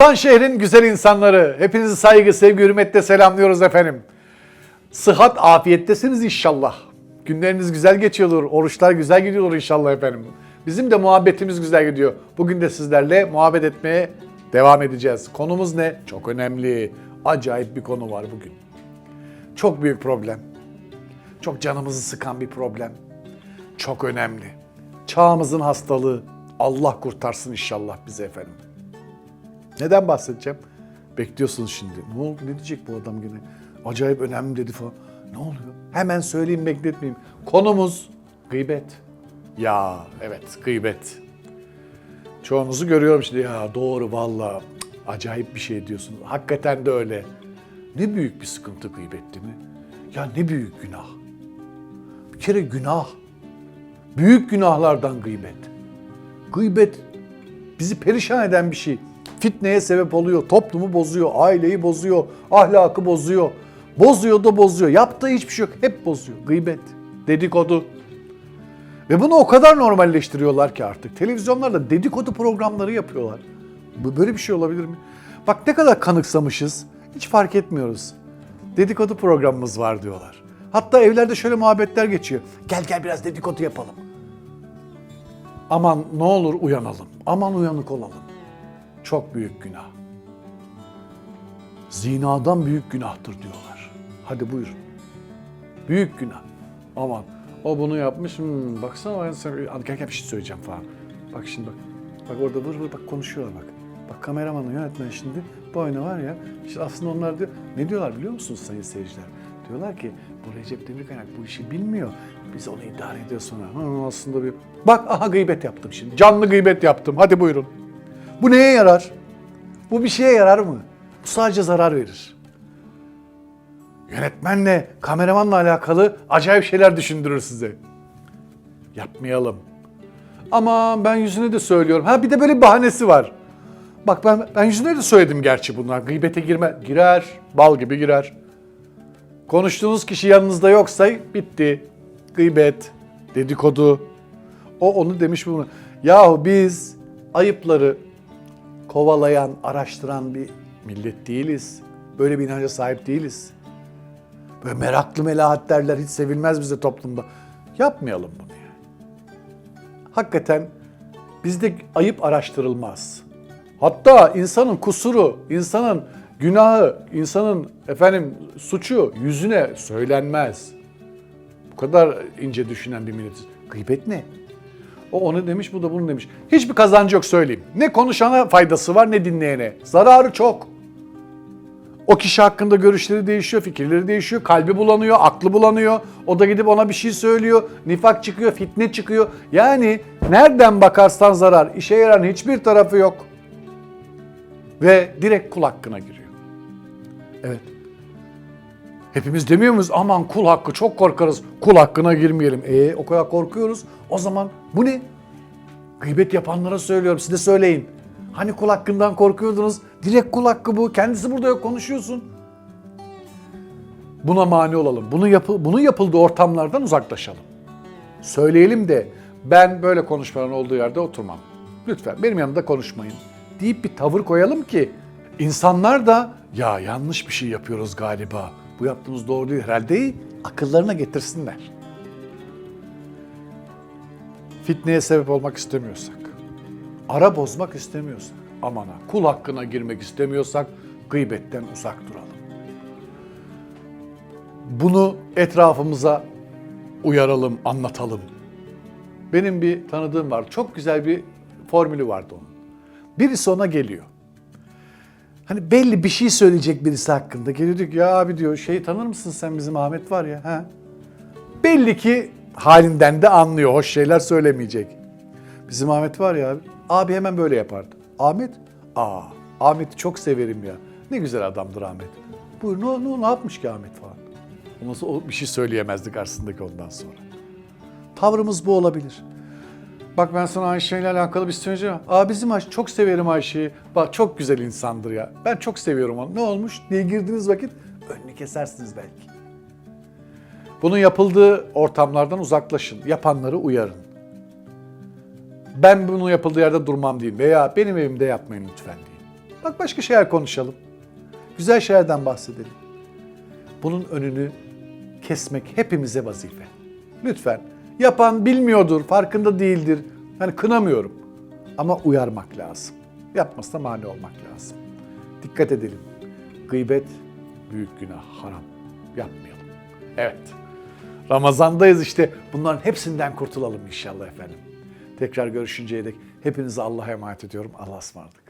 Van şehrin güzel insanları. Hepinizi saygı, sevgi, hürmetle selamlıyoruz efendim. Sıhhat, afiyettesiniz inşallah. Günleriniz güzel geçiyordur, oruçlar güzel gidiyordur inşallah efendim. Bizim de muhabbetimiz güzel gidiyor. Bugün de sizlerle muhabbet etmeye devam edeceğiz. Konumuz ne? Çok önemli. Acayip bir konu var bugün. Çok büyük problem. Çok canımızı sıkan bir problem. Çok önemli. Çağımızın hastalığı. Allah kurtarsın inşallah bize efendim. Neden bahsedeceğim? Bekliyorsunuz şimdi. Ne oldu? Ne diyecek bu adam gene? Acayip önemli dedi falan. Ne oluyor? Hemen söyleyeyim bekletmeyeyim. Konumuz gıybet. Ya evet gıybet. Çoğunuzu görüyorum şimdi. Ya doğru valla. Acayip bir şey diyorsun. Hakikaten de öyle. Ne büyük bir sıkıntı gıybet değil mi? Ya ne büyük günah. Bir kere günah. Büyük günahlardan gıybet. Gıybet bizi perişan eden bir şey. Fitneye sebep oluyor, toplumu bozuyor, aileyi bozuyor, ahlakı bozuyor. Bozuyor da bozuyor. Yaptığı hiçbir şey yok. Hep bozuyor. Gıybet, dedikodu. Ve bunu o kadar normalleştiriyorlar ki artık. Televizyonlarda dedikodu programları yapıyorlar. Böyle bir şey olabilir mi? Bak ne kadar kanıksamışız. Hiç fark etmiyoruz. Dedikodu programımız var diyorlar. Hatta evlerde şöyle muhabbetler geçiyor. Gel gel biraz dedikodu yapalım. Aman ne olur uyanalım. Aman uyanık olalım. Çok büyük günah. Zinadan büyük günahtır diyorlar. Hadi buyurun. Büyük günah. Aman o bunu yapmış. Hmm, baksana Hadi gel gel bir şey söyleyeceğim falan. Bak şimdi bak. Bak orada vır vır bak konuşuyorlar bak. Bak kameramanla yönetmen şimdi bu oyunu var ya. işte aslında onlar diyor. Ne diyorlar biliyor musunuz sayın seyirciler? Diyorlar ki bu Recep Demirkaynak bu işi bilmiyor. Biz onu idare ediyor sonra. Ha, aslında bir... Bak aha gıybet yaptım şimdi. Canlı gıybet yaptım. Hadi buyurun. Bu neye yarar? Bu bir şeye yarar mı? Bu sadece zarar verir. Yönetmenle, kameramanla alakalı acayip şeyler düşündürür size. Yapmayalım. Ama ben yüzüne de söylüyorum. Ha bir de böyle bahanesi var. Bak ben ben yüzüne de söyledim gerçi bunlar. Gıybete girme. Girer. Bal gibi girer. Konuştuğunuz kişi yanınızda yoksa bitti. Gıybet, dedikodu. O onu demiş bunu. Yahu biz ayıpları kovalayan, araştıran bir millet değiliz. Böyle bir inanca sahip değiliz. Böyle meraklı melahat derler hiç sevilmez bize toplumda. Yapmayalım bunu yani. Hakikaten bizde ayıp araştırılmaz. Hatta insanın kusuru, insanın günahı, insanın efendim suçu yüzüne söylenmez. Bu kadar ince düşünen bir milletiz. Gıybet ne? O onu demiş, bu da bunu demiş. Hiçbir kazancı yok söyleyeyim. Ne konuşana faydası var ne dinleyene. Zararı çok. O kişi hakkında görüşleri değişiyor, fikirleri değişiyor, kalbi bulanıyor, aklı bulanıyor. O da gidip ona bir şey söylüyor, nifak çıkıyor, fitne çıkıyor. Yani nereden bakarsan zarar, işe yarayan hiçbir tarafı yok. Ve direkt kul hakkına giriyor. Evet. Hepimiz demiyor muyuz aman kul hakkı çok korkarız, kul hakkına girmeyelim. E o kadar korkuyoruz. O zaman bu ne? Gıybet yapanlara söylüyorum, siz de söyleyin. Hani kul hakkından korkuyordunuz? Direkt kul hakkı bu. Kendisi burada yok konuşuyorsun. Buna mani olalım. Bunu yapı, bunun yapıldığı ortamlardan uzaklaşalım. Söyleyelim de ben böyle konuşmaların olduğu yerde oturmam. Lütfen benim yanımda konuşmayın. Deyip bir tavır koyalım ki insanlar da ya yanlış bir şey yapıyoruz galiba. Bu yaptığımız doğru değil herhalde akıllarına getirsinler. Fitneye sebep olmak istemiyorsak, ara bozmak istemiyorsak, amana, kul hakkına girmek istemiyorsak gıybetten uzak duralım. Bunu etrafımıza uyaralım, anlatalım. Benim bir tanıdığım var. Çok güzel bir formülü vardı onun. Birisi ona geliyor. Hani belli bir şey söyleyecek birisi hakkında. Geliyor diyor ki ya abi diyor şeyi tanır mısın sen bizim Ahmet var ya. Ha? Belli ki halinden de anlıyor. Hoş şeyler söylemeyecek. Bizim Ahmet var ya abi. Abi hemen böyle yapardı. Ahmet? Aa, Ahmet'i çok severim ya. Ne güzel adamdır Ahmet. Buyur ne, ne, ne yapmış ki Ahmet falan. Ondan sonra bir şey söyleyemezdik karşısındaki ondan sonra. Tavrımız bu olabilir. Bak ben sana Ayşe ile alakalı bir şey söyleyeceğim. Aa bizim Ayşe, çok severim Ayşe'yi. Bak çok güzel insandır ya. Ben çok seviyorum onu. Ne olmuş diye girdiğiniz vakit önünü kesersiniz belki. Bunun yapıldığı ortamlardan uzaklaşın. Yapanları uyarın. Ben bunun yapıldığı yerde durmam deyin veya benim evimde yapmayın lütfen deyin. Bak başka şeyler konuşalım. Güzel şeylerden bahsedelim. Bunun önünü kesmek hepimize vazife. Lütfen. Yapan bilmiyordur, farkında değildir. Yani kınamıyorum. Ama uyarmak lazım. Yapmasına mani olmak lazım. Dikkat edelim. Gıybet büyük günah, haram. Yapmayalım. Evet. Ramazandayız işte. Bunların hepsinden kurtulalım inşallah efendim. Tekrar görüşünceye dek hepinize Allah'a emanet ediyorum. Allah'a ısmarladık.